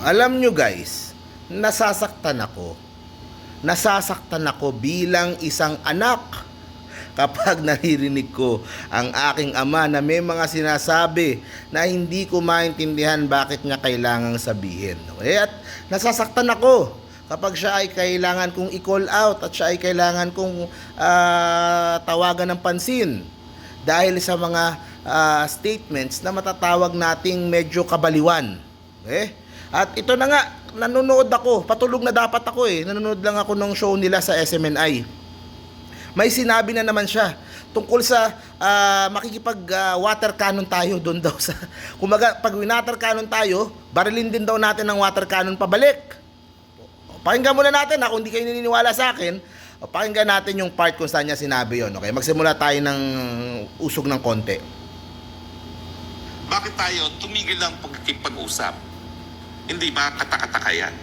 Alam nyo guys, nasasaktan ako. Nasasaktan ako bilang isang anak kapag naririnig ko ang aking ama na may mga sinasabi na hindi ko maintindihan bakit niya kailangang sabihin. Okay? At nasasaktan ako kapag siya ay kailangan kong i-call out at siya ay kailangan kong ah, tawagan ng pansin dahil sa mga ah, statements na matatawag nating medyo kabaliwan. Okay? At ito na nga, nanonood ako. Patulog na dapat ako eh. Nanonood lang ako ng show nila sa SMNI. May sinabi na naman siya tungkol sa ah, makikipag ah, water cannon tayo doon daw sa kumaga pag water cannon tayo barilin din daw natin ng water cannon pabalik pakinggan muna natin ha kung hindi kayo naniniwala sa akin pakinggan natin yung part kung saan niya sinabi yon okay magsimula tayo ng usog ng konti bakit tayo tumigil ng pagkipag-usap? Hindi ba katakataka yan?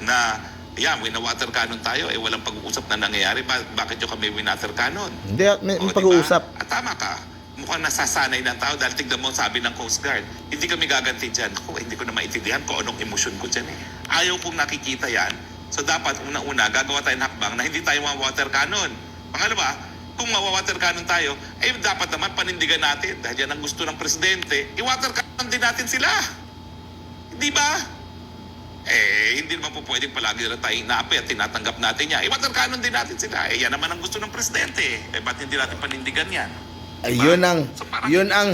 Na, yan, wina-water cannon tayo, eh walang pag-uusap na nangyayari. Ba- bakit yung kami winater cannon? hindi may, may O, di ba? pag-uusap At tama ka. Mukhang nasasanay ng tao dahil tignan mo sabi ng Coast Guard, hindi kami gaganti dyan. Ako, hindi ko na maintindihan kung anong emosyon ko dyan eh. Ayaw kong nakikita yan. So dapat unang-una, gagawa tayo ng hakbang na hindi tayo mga water cannon. Pangalawa, kung mawa-water cannon tayo, eh dapat naman panindigan natin dahil yan ang gusto ng presidente, i-water cannon din natin sila. Di ba? Eh, hindi naman po pwedeng palagi na tayong inapi at tinatanggap natin yan. I-water cannon din natin sila. Eh, yan naman ang gusto ng presidente. Eh, ba't hindi natin panindigan yan? ayun ang So, yun ang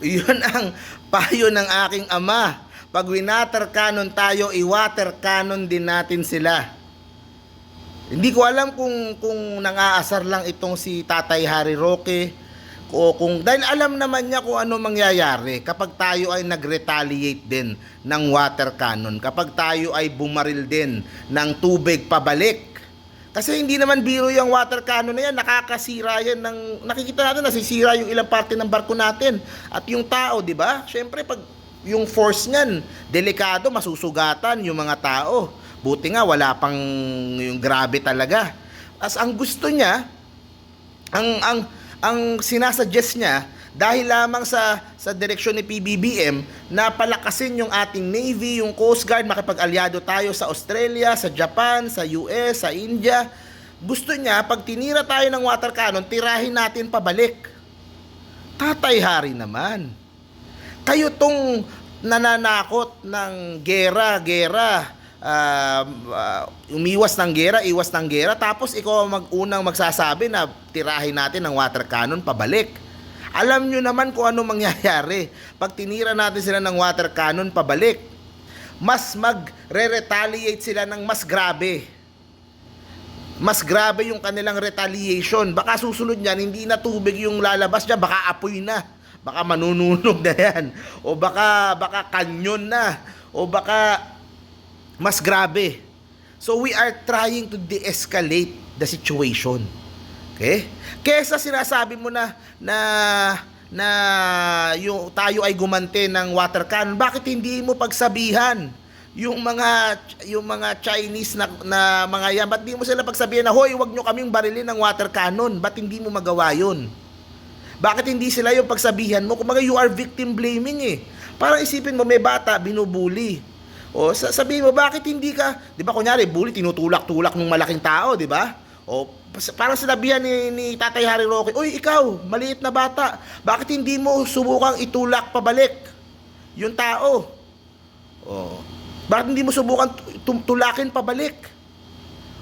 yun ang payo ng aking ama pag winater cannon tayo i-water cannon din natin sila hindi ko alam kung kung nangaasar lang itong si Tatay Harry Roque o kung dahil alam naman niya kung ano mangyayari kapag tayo ay nag-retaliate din ng water cannon, kapag tayo ay bumaril din ng tubig pabalik. Kasi hindi naman biro yung water cannon na yan, nakakasira yan ng nakikita natin nasisira yung ilang parte ng barko natin at yung tao, di ba? Syempre pag yung force niyan, delikado, masusugatan yung mga tao. Buti nga wala pang yung grabe talaga. As ang gusto niya, ang ang ang sinasuggest niya dahil lamang sa sa direksyon ni PBBM na palakasin yung ating Navy, yung Coast Guard, makipag-alyado tayo sa Australia, sa Japan, sa US, sa India. Gusto niya, pag tinira tayo ng water cannon, tirahin natin pabalik. Tatay Hari naman. Kayo tong nananakot ng gera, gera, ah, ah, umiwas ng gera, iwas ng gera, tapos ikaw ang mag-unang magsasabi na tirahin natin ng water cannon pabalik. Alam nyo naman kung ano mangyayari pag tinira natin sila ng water cannon pabalik. Mas magre-retaliate sila ng mas grabe. Mas grabe yung kanilang retaliation. Baka susunod niyan, hindi na tubig yung lalabas niya, baka apoy na. Baka manununog na yan. O baka, baka kanyon na. O baka mas grabe. So we are trying to de-escalate the situation. Okay? Kesa sinasabi mo na na na yung tayo ay gumante ng water cannon, bakit hindi mo pagsabihan yung mga yung mga Chinese na, na mga yan, ba't di mo sila pagsabihan na, hoy, wag nyo kaming barilin ng water cannon, ba't hindi mo magawa yun? Bakit hindi sila yung pagsabihan mo? Kung you are victim blaming eh. Parang isipin mo, may bata, binubuli. O sa- sabihin mo, bakit hindi ka, di ba kunyari, bully, tinutulak-tulak ng malaking tao, di ba? O parang sinabihan ni, ni Tatay Harry Roque, Uy, ikaw, maliit na bata, bakit hindi mo subukang itulak pabalik yung tao? O, bakit hindi mo subukan tulakin pabalik?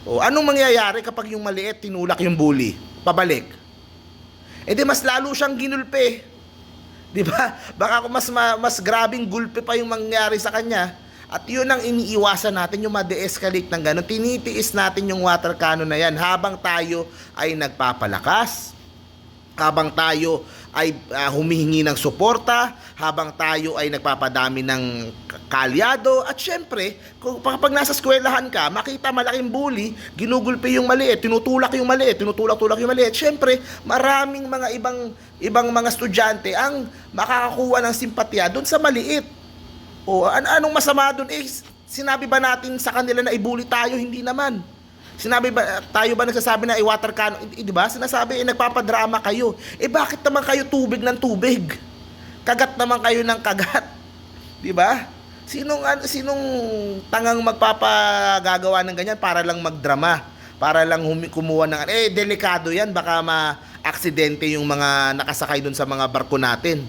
O, anong mangyayari kapag yung maliit tinulak yung bully? Pabalik. Eh di mas lalo siyang ginulpe. 'Di ba? Baka mas ma- mas grabing gulpe pa yung mangyari sa kanya. At yun ang iniiwasan natin yung ma-de-escalate ng gano'n. Tinitiis natin yung water cannon na yan habang tayo ay nagpapalakas, habang tayo ay ah, humihingi ng suporta, habang tayo ay nagpapadami ng kalyado, at syempre, kung kapag nasa eskwelahan ka, makita malaking bully, ginugulpi yung maliit, tinutulak yung maliit, tinutulak-tulak yung maliit, syempre, maraming mga ibang ibang mga estudyante ang makakakuha ng simpatya doon sa maliit. O an anong masama doon? Eh, sinabi ba natin sa kanila na ibuli tayo? Hindi naman. Sinabi ba, tayo ba nagsasabi na i-water cannon? Eh, di ba? Sinasabi, eh, nagpapadrama kayo. Eh, bakit naman kayo tubig ng tubig? Kagat naman kayo ng kagat. Di ba? Sinong ano, sinong tangang magpapagagawa ng ganyan para lang magdrama, para lang humi- kumuha ng eh delikado 'yan baka ma-aksidente yung mga nakasakay doon sa mga barko natin.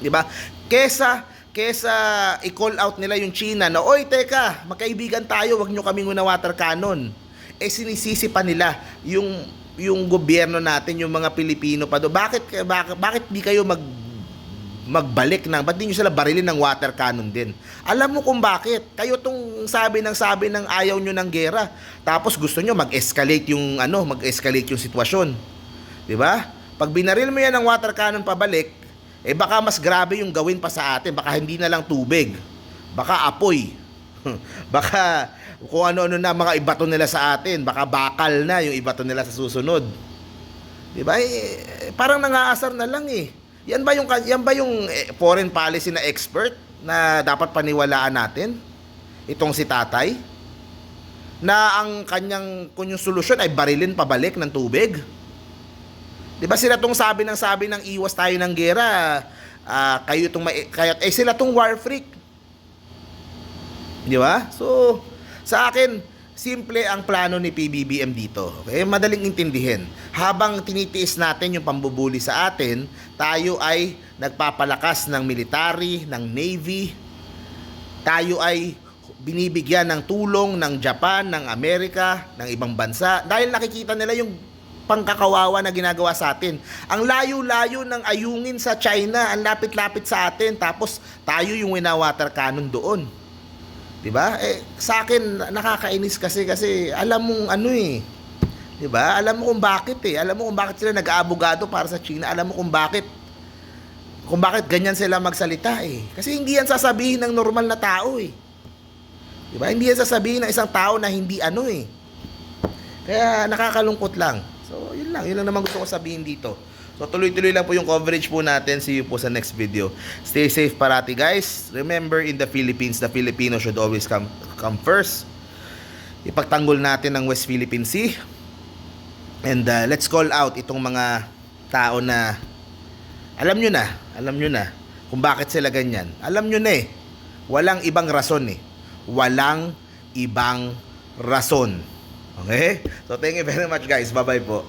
'Di ba? Kesa kesa i-call out nila yung China na, "Oy, teka, magkaibigan tayo, wag nyo kaming una water cannon." Eh sinisisi pa nila yung yung gobyerno natin, yung mga Pilipino pa do. Bakit bakit bakit di kayo mag magbalik ng, ba't di nyo sila barilin ng water cannon din? Alam mo kung bakit. Kayo tong sabi ng sabi ng ayaw nyo ng gera. Tapos gusto nyo mag-escalate yung, ano, mag-escalate yung sitwasyon. Di ba? Pag binaril mo yan ng water cannon pabalik, eh baka mas grabe yung gawin pa sa atin. Baka hindi na lang tubig. Baka apoy. baka kung ano-ano na mga ibato nila sa atin. Baka bakal na yung ibato nila sa susunod. Di ba? Eh, parang nangaasar na lang eh. Yan ba yung yan ba yung eh, foreign policy na expert na dapat paniwalaan natin? Itong si Tatay na ang kanyang kung yung solusyon ay barilin pabalik ng tubig. 'Di ba sila tong sabi ng sabi ng iwas tayo ng gera, ah, kayo tong may, kaya eh sila tong war freak. 'Di ba? So sa akin simple ang plano ni PBBM dito. Okay? Madaling intindihin. Habang tinitiis natin yung pambubuli sa atin, tayo ay nagpapalakas ng military, ng navy. Tayo ay binibigyan ng tulong ng Japan, ng Amerika, ng ibang bansa dahil nakikita nila yung pangkakawawa na ginagawa sa atin. Ang layo-layo ng ayungin sa China, ang lapit-lapit sa atin, tapos tayo yung winawater cannon doon. 'Di ba? Eh sa akin nakakainis kasi kasi alam mong ano eh. 'Di ba? Alam mo kung bakit eh. Alam mo kung bakit sila nag-aabogado para sa China. Alam mo kung bakit kung bakit ganyan sila magsalita eh. Kasi hindi yan sasabihin ng normal na tao eh. 'Di ba? Hindi yan sasabihin ng isang tao na hindi ano eh. Kaya nakakalungkot lang. Lang. Yun lang naman gusto ko sabihin dito. So, tuloy-tuloy lang po yung coverage po natin. See you po sa next video. Stay safe parati, guys. Remember, in the Philippines, the Filipino should always come, come first. Ipagtanggol natin ang West Philippine Sea. And uh, let's call out itong mga tao na alam nyo na, alam nyo na kung bakit sila ganyan. Alam nyo na eh. Walang ibang rason eh. Walang ibang rason. Okay? So, thank you very much guys. Bye-bye po.